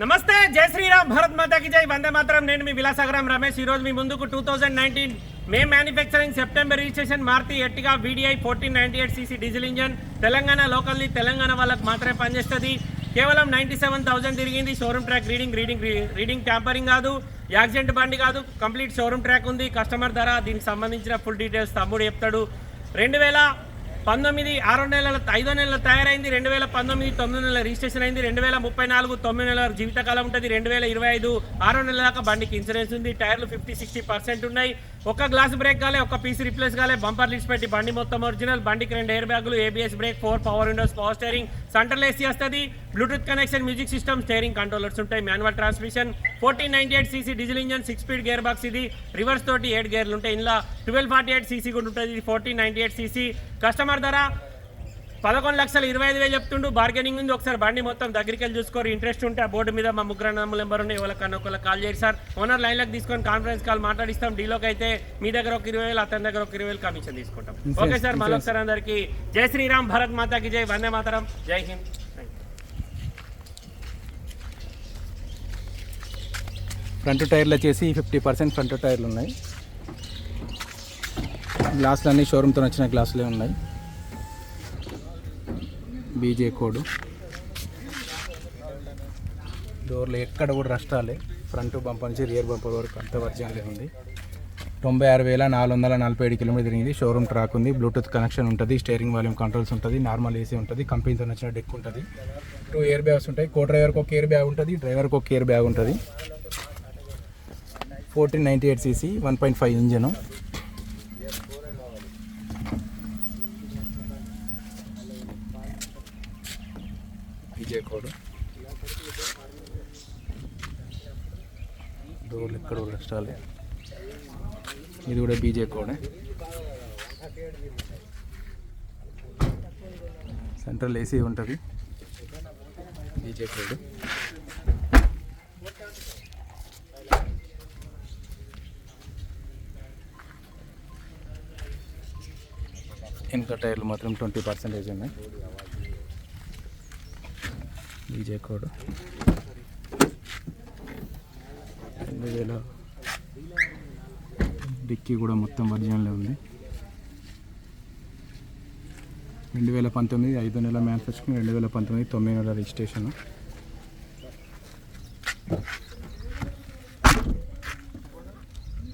నమస్తే జై శ్రీరామ్ భారత్ మాతాకి జై. వందే మాత్రం. నేను మీ విలాసాగరం రమేష్. ఈరోజు మీ ముందుకు two thousand nineteen May manufacturing September registration Maruti Ertiga VDI fourteen ninety eight CC diesel engine Telangana లోకల్ది Telangana వాళ్ళకి మాత్రమే పనిచేస్తుంది. కేవలం నైంటీ సెవెన్ థౌసండ్ తిరిగింది. Showroom track reading reading reading tampering కాదు యాక్సిడెంట్ బండి కాదు కంప్లీట్ షోరూమ్ ట్రాక్ ఉంది. కస్టమర్ ధర దీనికి సంబంధించిన ఫుల్ డీటెయిల్స్ తమ్ముడు చెప్తాడు. రెండు వేల పంతొమ్మిది ఆరో నెలల ఐదో నెలల తయారైంది రెండు వేల పంతొమ్మిది తొమ్మిది నెలల రిజిస్ట్రేషన్ అయింది రెండు వేల ముప్పై నాలుగు తొమ్మిది నెలల జీవితకాలం ఉంటుంది రెండు వేల ఇరవై ఐదు ఆరో నెలల దాకా బండికి ఇన్సూరెన్స్ ఉంది టైర్లు ఫిఫ్టీ సిక్స్టీ పర్సెంట్ ఉన్నాయి. ఒక గ్లాస్ బ్రేక్ కాలే ఒక పీస్ రిప్లేస్ కాలే బంపర్ లిస్ట్ పెట్టి బండి మొత్తం ఒరిజినల్ బండికి రెండు ఎయిర్ బ్యాగులు ABS brake four power windows power steering central AC వస్తుంది. Bluetooth connection music system steering controllers ఉంటాయి. Manual transmission fourteen ninety eight CC diesel engine six speed gear box ఇది. Reverse తోటి ఎయిట్ గేర్లు ఉంటాయి. ఇందులో ట్వెల్వ్ ఫార్టీ ఎయిట్ సీసీ కూడా ఉంటుంది. ఇది fourteen ninety eight CC customer ధర పదకొండు లక్షల ఇరవై ఐదు వేలు చెప్తుండు. బార్గెనింగ్ ఉంది. ఒకసారి బండి మొత్తం దగ్గరికి వెళ్ళి చూసుకోరు. ఇంట్రెస్ట్ ఉంటే ఆ బోర్డు మీద మా ముగ్గురు అన్నమ్మ నెంబర్ ఉన్నాయి. ఎవరికన్నా ఒకళ్ళకి కాల్ చేయండి సార్. ఓనర్ లైన్లోకి తీసుకొని కాన్ఫరెన్స్ కాల్ మాట్లాడిస్తాం. డీలోకి అయితే మీ దగ్గర ఒక ఇరవై వేలు అతని దగ్గర ఒక ఇరవై వేలు కమిషన్ తీసుకుంటాం. Okay sir. మరొకసారి అందరికీ జై శ్రీరామ్. భరత్ మాతాకి జై. వందే మాతరం. జై హింద్. ఫ్రంట్ టైర్లు వచ్చేసి ఫిఫ్టీ పర్సెంట్ ఫ్రంట్ టైర్లు ఉన్నాయి. గ్లాసులు అన్నీ షోరూమ్తో వచ్చిన గ్లాసులే ఉన్నాయి. బీజే కోడ్ డోర్లు ఎక్కడ కూడా రస్ట్ ఫ్రంట్ బంపర్ నుంచి రియర్ బంపర్ వరకు అంత వర్జన్లే ఉంది. తొంభై ఆరు వేల నాలుగు వందల నలభై ఏడు కిలోమీటర్ తిరిగింది. షోరూమ్ ట్రాక్ ఉంది. బ్లూటూత్ కనెక్షన్ ఉంటుంది. స్టీరింగ్ వాల్యూమ్ కంట్రోల్స్ ఉంటుంది. నార్మల్ ఏసీ ఉంటుంది. కంపెనీతో నచ్చిన డెక్ ఉంటుంది. టూ ఇయర్ బ్యాగ్స్ ఉంటాయి కో డ్రైవర్కి ఒక ఇయర్ బ్యాగ్ ఉంటుంది డ్రైవర్కి ఒక ఇయర్ బ్యాగ్ ఉంటుంది. Fourteen ninety eight CC one point five engine. Vijay coat. డోర్లు ఎక్కడ కూడా స్టాలే ఇది కూడా బీజే కోడే. సెంట్రల్ ఏసీ ఉంటుంది. BJ coat. వెనక టైర్లు మాత్రం ట్వంటీ పర్సెంటేజ్ ఉన్నాయి. DJ code. రెండు వేల డిక్కీ కూడా మొత్తం ఒరిజినల్లో ఉంది. రెండు వేల పంతొమ్మిది ఐదు నెలల మ్యానుఫ్యాక్చరింగ్ రెండు వేల పంతొమ్మిది తొమ్మిది నెలల రిజిస్ట్రేషన్.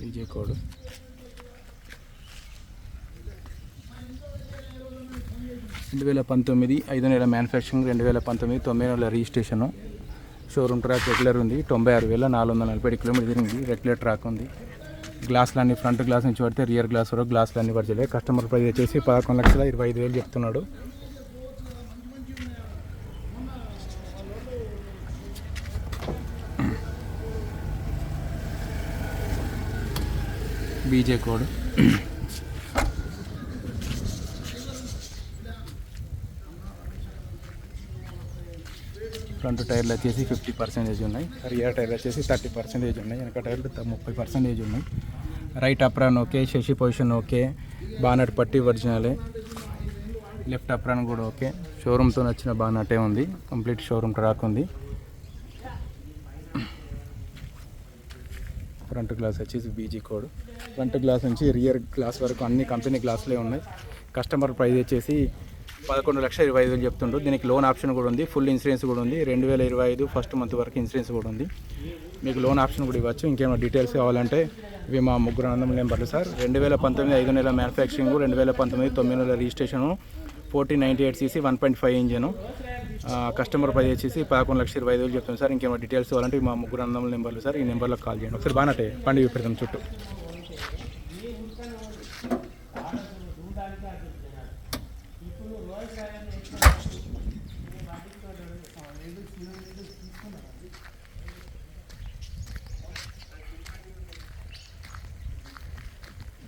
DJ code. రెండు వేల పంతొమ్మిది ఐదు నెల మ్యానుఫ్యాక్చరింగ్ రెండు వేల పంతొమ్మిది తొమ్మిది నెలల రిజిస్ట్రేషను. షోరూమ్ ట్రాక్ రెగ్యులర్ ఉంది తొంభై ఆరు వేల నాలుగు వందల నలభై ఏడు కిలోమీటర్ ఉంది రెగ్యులర్ ట్రాక్ ఉంది. గ్లాసులన్నీ ఫ్రంట్ గ్లాస్ నుంచి పడితే రియర్ గ్లాస్ వరకు గ్లాసులన్నీ అన్ని పడితే కస్టమర్ ప్రైస్ వచ్చేసి పదకొండు లక్షల ఇరవై ఐదు వేలు చెప్తున్నాడు. బీజే కోడ్. ఫ్రంట్ టైర్లు వచ్చేసి ఫిఫ్టీ పర్సెంటేజ్ ఉన్నాయి రియర్ టైర్లు వచ్చేసి థర్టీ పర్సెంటేజ్ ఉన్నాయి వెనక టైర్లు త- ముప్పై పర్సెంటేజ్ ఉన్నాయి. Right apron okay chassis position okay bonnet పట్టి ఒరిజినలే లెఫ్ట్ అప్రాన్ కూడా ఓకే షోరూమ్తో వచ్చిన బానటే ఉంది కంప్లీట్ షోరూమ్ ట్రాక్ ఉంది. ఫ్రంట్ గ్లాస్ వచ్చేసి బీజీ కోడ్ ఫ్రంట్ గ్లాస్ నుంచి రియర్ గ్లాస్ వరకు అన్ని కంపెనీ గ్లాసులే ఉన్నాయి. కస్టమర్ ప్రైస్ వచ్చేసి పదకొండు లక్షల ఇరవై ఐదు వేలు చెప్తుండ్రు. దీనికి లోన్ ఆప్షన్ కూడా ఉంది. ఫుల్ ఇన్సూరెన్స్ కూడా ఉంది. రెండు వేల ఇరవై ఐదు ఫస్ట్ మంత్ వరకు ఇన్సూరెన్స్ కూడా ఉంది. మీకు లోన్ ఆప్షన్ కూడా ఇవ్వచ్చు. ఇంకేమైనా డీటెయిల్స్ కావాలంటే ఇవి మా ముగ్గురు ఆనందం నెంబర్లు సార్. రెండు వేల పంతొమ్మిది ఐదు నెలల మ్యానుఫ్యాక్చరింగ్ రెండు వేల పంతొమ్మిది తొమ్మిది నెలల registration fourteen ninety eight CC one point five engine. Customer పై వచ్చేసి పదకొండు లక్షల ఇరవై ఐదు వేలు చెప్తాను సార్. ఇంకేమైనా డీటెయిల్స్ కావాలంటే మా ముగ్గురు ఆనందం నెంబర్లు సార్. ఈ నెంబర్లో కాల్ చేయండి. ఒకసారి బాగానే పండుగ చూపెడతాం చుట్టూ.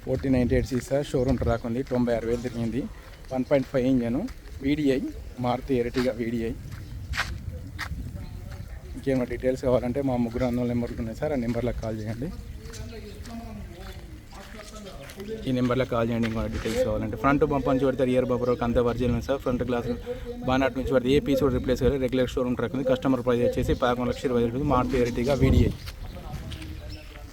ఫోర్టీ నైంటీ ఎయిట్ సీసా షోరూమ్ ట్రాక్ ఉంది తొంభై ఆరు వేలు తిరిగింది. One point five engine VDI Maruti Ertiga VDI ఇంకేమైనా డీటెయిల్స్ కావాలంటే మా ముగ్గురు అన్న నెంబర్లు ఉన్నాయి సార్ ఆ నెంబర్లకు కాల్ చేయండి. ఈ నెంబర్లో కాల్ చేయండి ఇంకా డీటెయిల్స్ కావాలంటే. ఫ్రంట్ బంప్ నుంచి పడితే ఇయర్ బంపర్ వరకు అంత virgin sir front glass bonnet నుంచి పడితే ఏ పీస్ కూడా రిప్లేస్ కావాలి రెగ్యులర్ షోరూమ్ ట్రక్ ఉంది. కస్టమర్ ప్రైస్ వచ్చేసి పదకొండు లక్షల ఇరవై ఐదు మారుతి వీడిఐ